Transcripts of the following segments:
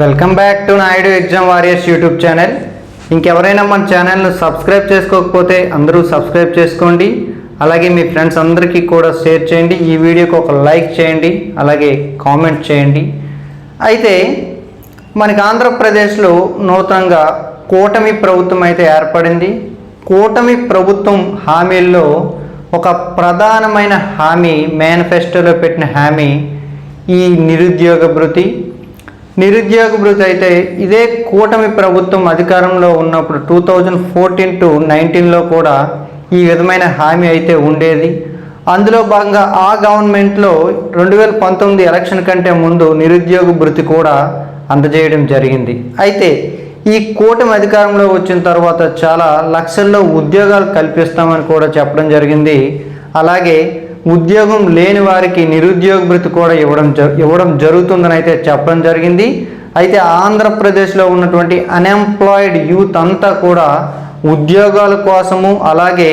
Welcome back to Naidu exam warriors YouTube channel ఇంకెవరైనా మన ఛానల్ను సబ్స్క్రైబ్ చేసుకోకపోతే అందరూ సబ్స్క్రైబ్ చేసుకోండి. అలాగే మీ ఫ్రెండ్స్ అందరికీ కూడా షేర్ చేయండి. ఈ వీడియోకి ఒక లైక్ చేయండి. అలాగే కామెంట్ చేయండి. అయితే మనకి ఆంధ్రప్రదేశ్లో నూతనంగా కూటమి ప్రభుత్వం అయితే ఏర్పడింది. కూటమి ప్రభుత్వం హామీల్లో ఒక ప్రధానమైన హామీ మేనిఫెస్టోలో పెట్టిన హామీ ఈ నిరుద్యోగ భృతి. నిరుద్యోగ భృతి అయితే ఇదే కూటమి ప్రభుత్వం అధికారంలో ఉన్నప్పుడు టూ థౌజండ్ ఫోర్టీన్ టు నైన్టీన్లో కూడా ఈ విధమైన హామీ అయితే ఉండేది. అందులో భాగంగా ఆ గవర్నమెంట్లో రెండు వేల పంతొమ్మిది ఎలక్షన్ కంటే ముందు నిరుద్యోగ భృతి కూడా అందజేయడం జరిగింది. అయితే ఈ కూటమి అధికారంలో వచ్చిన తర్వాత చాలా లక్షల్లో ఉద్యోగాలు కల్పిస్తామని కూడా చెప్పడం జరిగింది. అలాగే ఉద్యోగం లేని వారికి నిరుద్యోగ భృతి కూడా ఇవ్వడం జ ఇవ్వడం జరుగుతుందని అయితే చెప్పడం జరిగింది. అయితే ఆంధ్రప్రదేశ్లో ఉన్నటువంటి అన్ఎంప్లాయిడ్ యూత్ అంతా కూడా ఉద్యోగాల కోసము అలాగే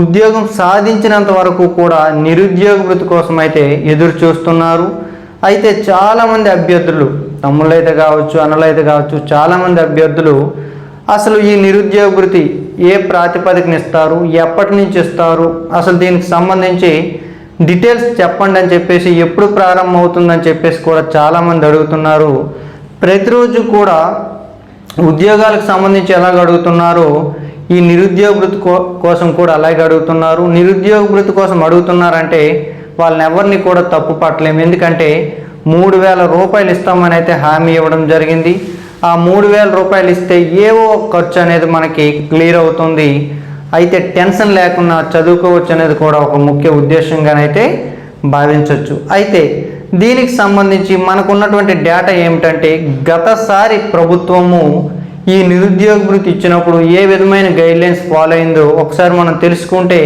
ఉద్యోగం సాధించినంత వరకు కూడా నిరుద్యోగ భృతి కోసం అయితే ఎదురు చూస్తున్నారు. అయితే చాలామంది అభ్యర్థులు తమ్ముళ్ళైతే కావచ్చు అన్నలైతే కావచ్చు చాలామంది అభ్యర్థులు అసలు ఈ నిరుద్యోగ భృతి ఏ ప్రాతిపదికన ఇస్తారు ఎప్పటి నుంచి ఇస్తారు అసలు దీనికి సంబంధించి డీటెయిల్స్ చెప్పండి అని చెప్పేసి ఎప్పుడు ప్రారంభం అవుతుందని చెప్పేసి కూడా చాలామంది అడుగుతున్నారు. ప్రతిరోజు కూడా ఉద్యోగాలకు సంబంధించి ఎలాగ అడుగుతున్నారో? ఈ నిరుద్యోగ భృతి కో- కోసం కూడా అలాగే అడుగుతున్నారు. నిరుద్యోగ భృతి కోసం అడుగుతున్నారంటే వాళ్ళని ఎవరిని కూడా తప్పు పట్టలేము. ఎందుకంటే మూడు వేల రూపాయలు ఇస్తామని అయితే హామీ ఇవ్వడం జరిగింది. ఆ మూడు వేల రూపాయలు ఇస్తే ఏవో ఖర్చు అనేది మనకి క్లియర్ అవుతుంది. అయితే టెన్షన్ లేకుండా చదువుకోవచ్చు అనేది కూడా ఒక ముఖ్య ఉద్దేశంగానైతే భావించవచ్చు అయితే దీనికి సంబంధించి మనకున్నటువంటి డేటా ఏమిటంటే గతసారి ప్రభుత్వము ఈ నిరుద్యోగ భృతి ఇచ్చినప్పుడు ఏ విధమైన గైడ్లైన్స్ ఫాలో అయిందో ఒకసారి మనం తెలుసుకుంటే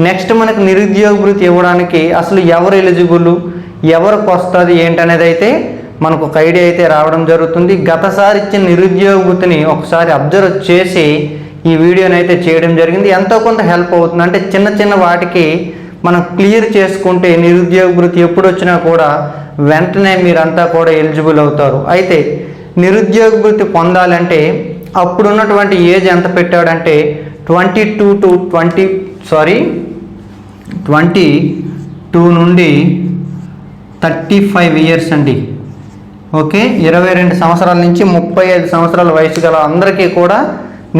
నెక్స్ట్ మనకు నిరుద్యోగ భృతి ఇవ్వడానికి అసలు ఎవరు ఎలిజిబుల్ ఎవరికి వస్తుంది ఏంటనేది అయితే మనకు ఒక ఐడియా అయితే రావడం జరుగుతుంది. గతసారి ఇచ్చిన నిరుద్యోగ భృతిని ఒకసారి అబ్జర్వ్ చేసి ఈ వీడియోని అయితే చేయడం జరిగింది. ఎంతో కొంత హెల్ప్ అవుతుంది. అంటే చిన్న చిన్న వాటికి మనం క్లియర్ చేసుకుంటే నిరుద్యోగ వృత్తి ఎప్పుడు వచ్చినా కూడా వెంటనే మీరంతా కూడా ఎలిజిబుల్ అవుతారు. అయితే నిరుద్యోగ వృత్తి పొందాలంటే అప్పుడున్నటువంటి ఏజ్ ఎంత పెట్టాడంటే twenty two to twenty sorry twenty two నుండి థర్టీ ఫైవ్ ఇయర్స్ అండి. ఓకే? ఇరవై రెండు సంవత్సరాల నుంచి ముప్పై ఐదు సంవత్సరాల వయసు గల అందరికీ కూడా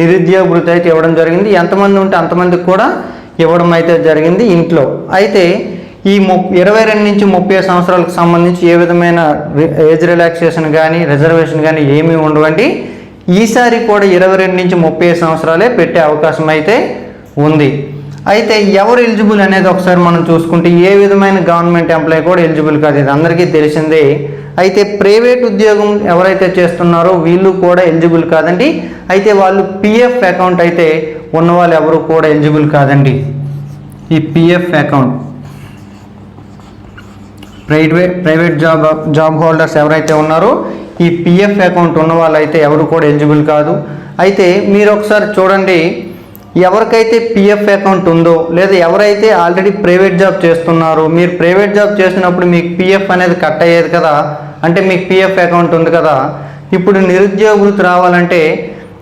నిరుద్యోగ వృత్తి అయితే ఇవ్వడం జరిగింది. ఎంతమంది ఉంటే అంతమందికి కూడా ఇవ్వడం అయితే జరిగింది ఇంట్లో. అయితే ఈ ము ఇరవై రెండు నుంచి ముప్పై సంవత్సరాలకు సంబంధించి ఏ విధమైన ఏజ్ రిలాక్సేషన్ కానీ రిజర్వేషన్ కానీ ఏమీ ఉండవండి. ఈసారి కూడా ఇరవై రెండు నుంచి ముప్పై సంవత్సరాలే పెట్టే అవకాశం అయితే ఉంది. అయితే ఎవరు ఎలిజిబుల్ అనేది ఒకసారి మనం చూసుకుంటే ఏ విధమైన గవర్నమెంట్ ఎంప్లాయీ కూడా ఎలిజిబుల్ కాదు. ఇది అందరికీ తెలిసిందే. అయితే ప్రైవేట్ ఉద్యోగం ఎవరైతే చేస్తున్నారో వీళ్ళు కూడా ఎలిజిబుల్ కాదండి. అయితే వాళ్ళు పిఎఫ్ అకౌంట్ అయితే ఉన్న వాళ్ళు ఎవరు కూడా ఎలిజిబుల్ కాదండి. ఈ PF account. Private private job job holders ఎవరైతే ఉన్నారో ఈ పిఎఫ్ అకౌంట్ ఉన్న వాళ్ళైతే ఎవరు కూడా ఎలిజిబుల్ కాదు. అయితే మీరు ఒకసారి చూడండి. ఎవరికైతే పిఎఫ్ అకౌంట్ ఉందో లేదా ఎవరైతే ఆల్రెడీ ప్రైవేట్ జాబ్ చేస్తున్నారో మీరు ప్రైవేట్ జాబ్ చేసినప్పుడు మీకు పిఎఫ్ అనేది కట్ అయ్యేది కదా? అంటే మీకు పిఎఫ్ అకౌంట్ ఉంది కదా? ఇప్పుడు నిరుద్యోగ వృత్తి రావాలంటే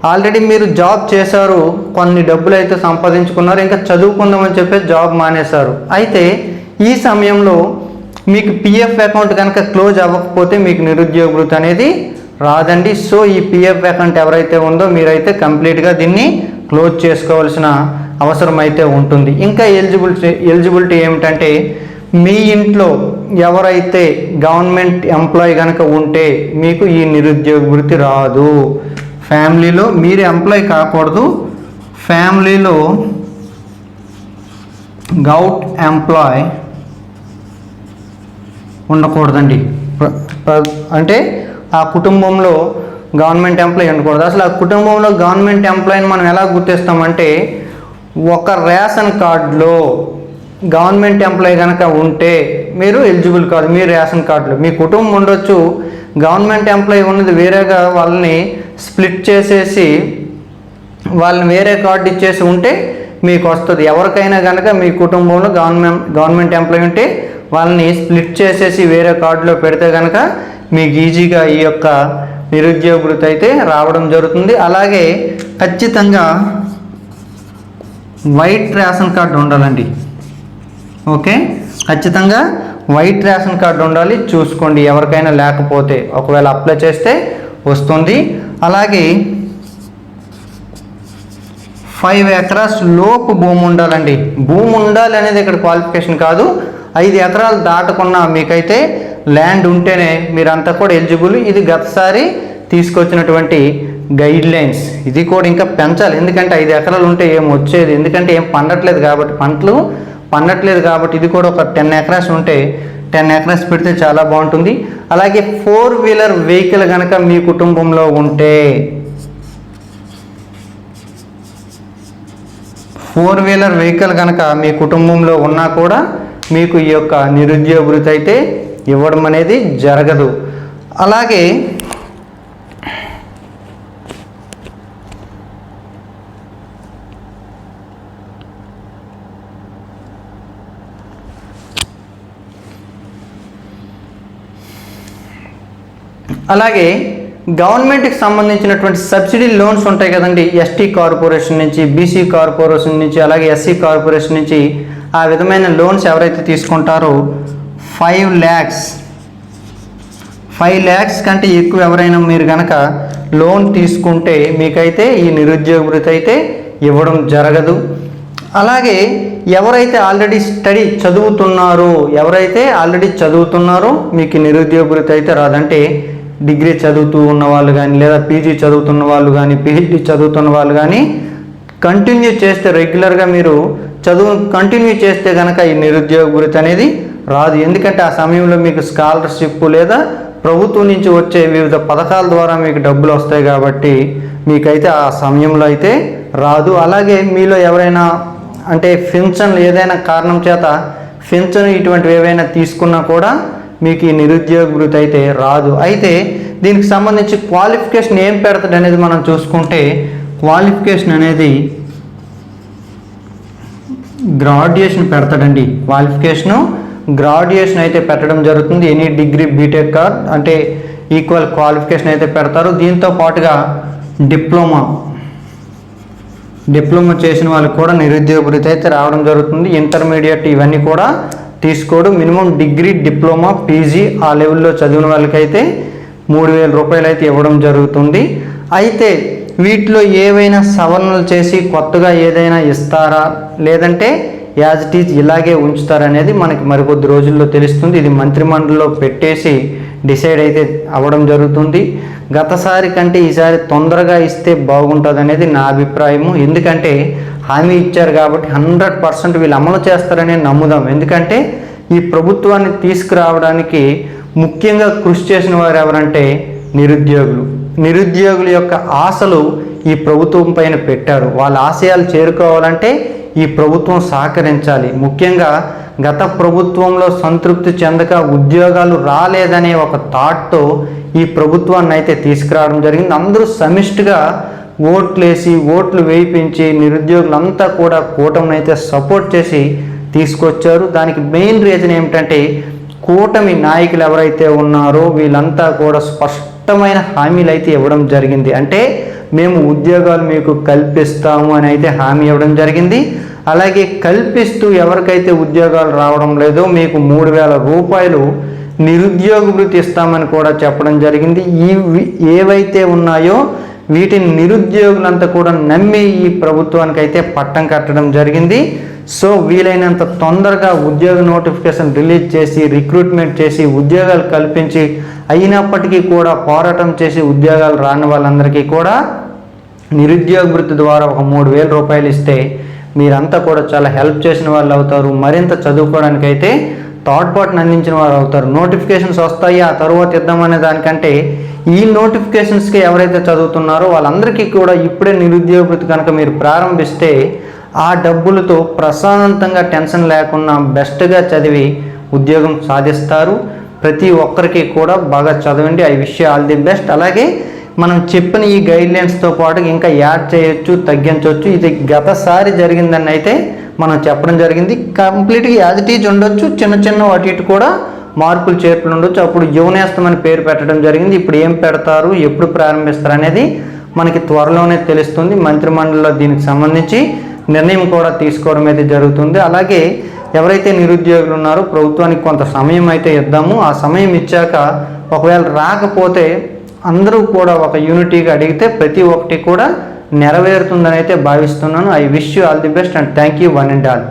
ఆల్రెడీ మీరు జాబ్ చేశారు కొన్ని డబ్బులు అయితే సంపాదించుకున్నారు ఇంకా చదువుకుందామని చెప్పేసి జాబ్ మానేశారు. అయితే ఈ సమయంలో మీకు పిఎఫ్ అకౌంట్ కనుక క్లోజ్ అవ్వకపోతే మీకు నిరుద్యోగ వృత్తి అనేది రాదండి. సో ఈ పిఎఫ్ అకౌంట్ ఎవరైతే ఉందో మీరైతే కంప్లీట్గా దీన్ని క్లోజ్ చేసుకోవాల్సిన అవసరం అయితే ఉంటుంది. ఇంకా ఎలిజిబిలిటీ ఎలిజిబిలిటీ ఏమిటంటే మీ ఇంట్లో ఎవరైతే గవర్నమెంట్ ఎంప్లాయ్ కనుక ఉంటే మీకు ఈ నిరుద్యోగ వృత్తి రాదు. ఫ్యామిలీలో మీరు ఎంప్లాయ్ కాకూడదు. ఫ్యామిలీలో గౌట్ ఎంప్లాయ్ ఉండకూడదండి. అంటే ఆ కుటుంబంలో గవర్నమెంట్ ఎంప్లాయీ ఉండకూడదు. అసలు ఆ కుటుంబంలో గవర్నమెంట్ ఎంప్లాయీని మనం ఎలా గుర్తిస్తామంటే ఒక రేషన్ కార్డులో గవర్నమెంట్ ఎంప్లాయీ కనుక ఉంటే మీరు ఎలిజిబుల్ కాదు మీ రేషన్ కార్డులో. మీ కుటుంబం ఉండొచ్చు గవర్నమెంట్ ఎంప్లాయీ ఉన్నది వేరేగా వాళ్ళని స్ప్లిట్ చేసేసి వాళ్ళని వేరే కార్డు ఇచ్చేసి ఉంటే మీకు వస్తుంది. ఎవరికైనా కనుక మీ కుటుంబంలో గవర్నమెంట్ గవర్నమెంట్ ఎంప్లాయీ ఉంటే వాళ్ళని స్ప్లిట్ చేసేసి వేరే కార్డులో పెడితే కనుక మీకు ఈజీగా ఈ యొక్క నిరుద్యోగ అయితే రావడం జరుగుతుంది. అలాగే ఖచ్చితంగా వైట్ రేషన్ కార్డు ఉండాలండి. ఓకే? ఖచ్చితంగా వైట్ రేషన్ కార్డు ఉండాలి. చూసుకోండి ఎవరికైనా లేకపోతే ఒకవేళ అప్లై చేస్తే వస్తుంది. అలాగే ఫైవ్ ఎకరాస్ లోపు భూమి ఉండాలండి. భూమి ఉండాలి అనేది ఇక్కడ క్వాలిఫికేషన్ కాదు. ఐదు ఎకరాలు దాటకున్నా మీకైతే ల్యాండ్ ఉంటేనే మీరంతా కూడా ఎలిజిబుల్. ఇది గతసారి తీసుకొచ్చినటువంటి గైడ్ లైన్స్. ఇది కూడా ఇంకా పెంచాలి. ఎందుకంటే ఐదు ఎకరాలు ఉంటే ఏం వచ్చేది? ఎందుకంటే ఏం పండట్లేదు కాబట్టి పంటలు పండట్లేదు కాబట్టి ఇది కూడా ఒక టెన్ ఎకరాస్ ఉంటే టెన్ ఎకరాస్ పెడితే చాలా బాగుంటుంది. అలాగే ఫోర్ వీలర్ వెహికల్ కనుక మీ కుటుంబంలో ఉంటే ఫోర్ వీలర్ వెహికల్ కనుక మీ కుటుంబంలో ఉన్నా కూడా మీకు ఈ యొక్క నిరుద్యోగ వృత్తి అయితే ఇవ్వడం అనేది జరగదు. అలాగే అలాగే గవర్నమెంట్కి సంబంధించినటువంటి సబ్సిడీ లోన్స్ ఉంటాయి కదండి. ఎస్టీ కార్పొరేషన్ నుంచి బీసీ కార్పొరేషన్ నుంచి అలాగే ఎస్సీ కార్పొరేషన్ నుంచి ఆ విధమైన లోన్స్ ఎవరైతే తీసుకుంటారో ఫైవ్ ల్యాక్స్. ఫైవ్ ల్యాక్స్ కంటే ఎక్కువ ఎవరైనా మీరు కనుక లోన్ తీసుకుంటే మీకైతే ఈ నిరుద్యోగ వృత్తి అయితే ఇవ్వడం జరగదు. అలాగే ఎవరైతే ఆల్రెడీ స్టడీ చదువుతున్నారో ఎవరైతే ఆల్రెడీ చదువుతున్నారో మీకు నిరుద్యోగ వృత్తి అయితే రాదంటే డిగ్రీ చదువుతూ ఉన్న వాళ్ళు కానీ లేదా పీజీ చదువుతున్న వాళ్ళు కానీ పిహెచ్డి చదువుతున్న వాళ్ళు కానీ కంటిన్యూ చేస్తే రెగ్యులర్గా మీరు చదువు కంటిన్యూ చేస్తే కనుక ఈ నిరుద్యోగ వృత్తి అనేది రాదు. ఎందుకంటే ఆ సమయంలో మీకు స్కాలర్షిప్ లేదా ప్రభుత్వం నుంచి వచ్చే వివిధ పథకాల ద్వారా మీకు డబ్బులు వస్తాయి కాబట్టి మీకైతే ఆ సమయంలో అయితే రాదు. అలాగే మీలో ఎవరైనా అంటే పెన్షన్ ఏదైనా కారణం చేత పెన్షన్ ఇటువంటివి ఏవైనా తీసుకున్నా కూడా మీకు ఈ నిరుద్యోగ వృత్తి అయితే రాదు. అయితే దీనికి సంబంధించి క్వాలిఫికేషన్ ఏం పెడతాడు అనేది మనం చూసుకుంటే క్వాలిఫికేషన్ అనేది గ్రాడ్యుయేషన్ పెడతాడండి. క్వాలిఫికేషను గ్రాడ్యుయేషన్ అయితే పెట్టడం జరుగుతుంది. ఎనీ డిగ్రీ బీటెక్ కార్డ్ అంటే ఈక్వల్ క్వాలిఫికేషన్ అయితే పెడతారు. దీంతో పాటుగా డిప్లొమా డిప్లొమా చేసిన వాళ్ళకి కూడా నిరుద్యోగ వృత్తి అయితే రావడం జరుగుతుంది. ఇంటర్మీడియట్ ఇవన్నీ కూడా తీసుకోడు. మినిమం డిగ్రీ డిప్లొమా పీజీ ఆ లెవెల్లో చదివిన వాళ్ళకైతే మూడు వేల రూపాయలు అయితే ఇవ్వడం జరుగుతుంది. అయితే వీటిలో ఏవైనా సవరణలు చేసి కొత్తగా ఏదైనా ఇస్తారా? లేదంటే యాజ్ ఇట్ ఈజ్ ఇలాగే ఉంచుతారనేది మనకి మరికొద్ది రోజుల్లో తెలుస్తుంది. ఇది మంత్రిమండలిలో పెట్టేసి డిసైడ్ అయితే అవ్వడం జరుగుతుంది. గతసారి కంటే ఈసారి తొందరగా ఇస్తే బాగుంటుంది అనేది నా అభిప్రాయము. ఎందుకంటే హామీ ఇచ్చారు కాబట్టి హండ్రెడ్ పర్సెంట్ వీళ్ళు అమలు చేస్తారనే నమ్ముదాం. ఎందుకంటే ఈ ప్రభుత్వాన్ని తీసుకురావడానికి ముఖ్యంగా కృషి చేసిన వారు ఎవరంటే నిరుద్యోగులు. నిరుద్యోగుల యొక్క ఆశలు ఈ ప్రభుత్వం పైన పెట్టారు. వాళ్ళ ఆశయాలు చేరుకోవాలంటే ఈ ప్రభుత్వం సహకరించాలి. ముఖ్యంగా గత ప్రభుత్వంలో సంతృప్తి చెందక ఉద్యోగాలు రాలేదనే ఒక థాట్తో ఈ ప్రభుత్వాన్ని అయితే తీసుకురావడం జరిగింది. అందరూ సమిష్టిగా ఓట్లేసి ఓట్లు వేయించి నిరుద్యోగులంతా కూడా కూటమిని అయితే సపోర్ట్ చేసి తీసుకొచ్చారు. దానికి మెయిన్ రీజన్ ఏమిటంటే కూటమి నాయకులు ఎవరైతే ఉన్నారో వీళ్ళంతా కూడా స్పష్ట స్పష్టమైన హామీలు అయితే ఇవ్వడం జరిగింది. అంటే మేము ఉద్యోగాలు మీకు కల్పిస్తాము అని అయితే హామీ ఇవ్వడం జరిగింది. అలాగే కల్పిస్తూ ఎవరికైతే ఉద్యోగాలు రావడం లేదో మీకు మూడు వేల రూపాయలు నిరుద్యోగ వృత్తి ఇస్తామని కూడా చెప్పడం జరిగింది. ఈ ఏవైతే ఉన్నాయో వీటిని నిరుద్యోగులంతా కూడా నమ్మి ఈ ప్రభుత్వానికి అయితే పట్టం కట్టడం జరిగింది. సో వీలైనంత తొందరగా ఉద్యోగ నోటిఫికేషన్ రిలీజ్ చేసి రిక్రూట్మెంట్ చేసి ఉద్యోగాలు కల్పించి అయినప్పటికీ కూడా పోరాటం చేసి ఉద్యోగాలు రాని వాళ్ళందరికీ కూడా నిరుద్యోగ వృత్తి ద్వారా ఒక మూడు వేల రూపాయలు ఇస్తే మీరంతా కూడా చాలా హెల్ప్ చేసిన వాళ్ళు అవుతారు. మరింత చదువుకోవడానికి అయితే తోడ్పాటును అందించిన వారు అవుతారు. నోటిఫికేషన్స్ వస్తాయి ఆ తర్వాత ఇద్దామనే దానికంటే ఈ నోటిఫికేషన్స్కి ఎవరైతే చదువుతున్నారో వాళ్ళందరికీ కూడా ఇప్పుడే నిరుద్యోగ వృత్తి కనుక మీరు ప్రారంభిస్తే ఆ డబ్బులతో ప్రశాంతంగా టెన్షన్ లేకుండా బెస్ట్గా చదివి ఉద్యోగం సాధిస్తారు. ప్రతి ఒక్కరికి కూడా బాగా చదవండి. I wish all the best. అలాగే మనం చెప్పిన ఈ గైడ్లైన్స్తో పాటు ఇంకా యాడ్ చేయొచ్చు తగ్గించవచ్చు ఇది గతసారి జరిగిందని అయితే మనం చెప్పడం జరిగింది. కంప్లీట్గా యాజ్ ఇట్ ఈజ్ ఉండొచ్చు. చిన్న చిన్న వాటి ఇటు కూడా మార్పులు చేర్పులు ఉండొచ్చు. అప్పుడు యువనేస్తం అని పేరు పెట్టడం జరిగింది. ఇప్పుడు ఏం పెడతారు? ఎప్పుడు ప్రారంభిస్తారు అనేది మనకి త్వరలోనే తెలుస్తుంది. మంత్రిమండలిలో దీనికి సంబంధించి నిర్ణయం కూడా తీసుకోవడం అయితే జరుగుతుంది. అలాగే ఎవరైతే నిరుద్యోగులు ఉన్నారో ప్రభుత్వానికి కొంత సమయం అయితే ఇద్దాము. ఆ సమయం ఇచ్చాక ఒకవేళ రాకపోతే అందరూ కూడా ఒక యూనిటీగా అడిగితే ప్రతి ఒక్కటి కూడా నెరవేరుతుందని అయితే భావిస్తున్నాను. I wish you all the best and thank you one and all.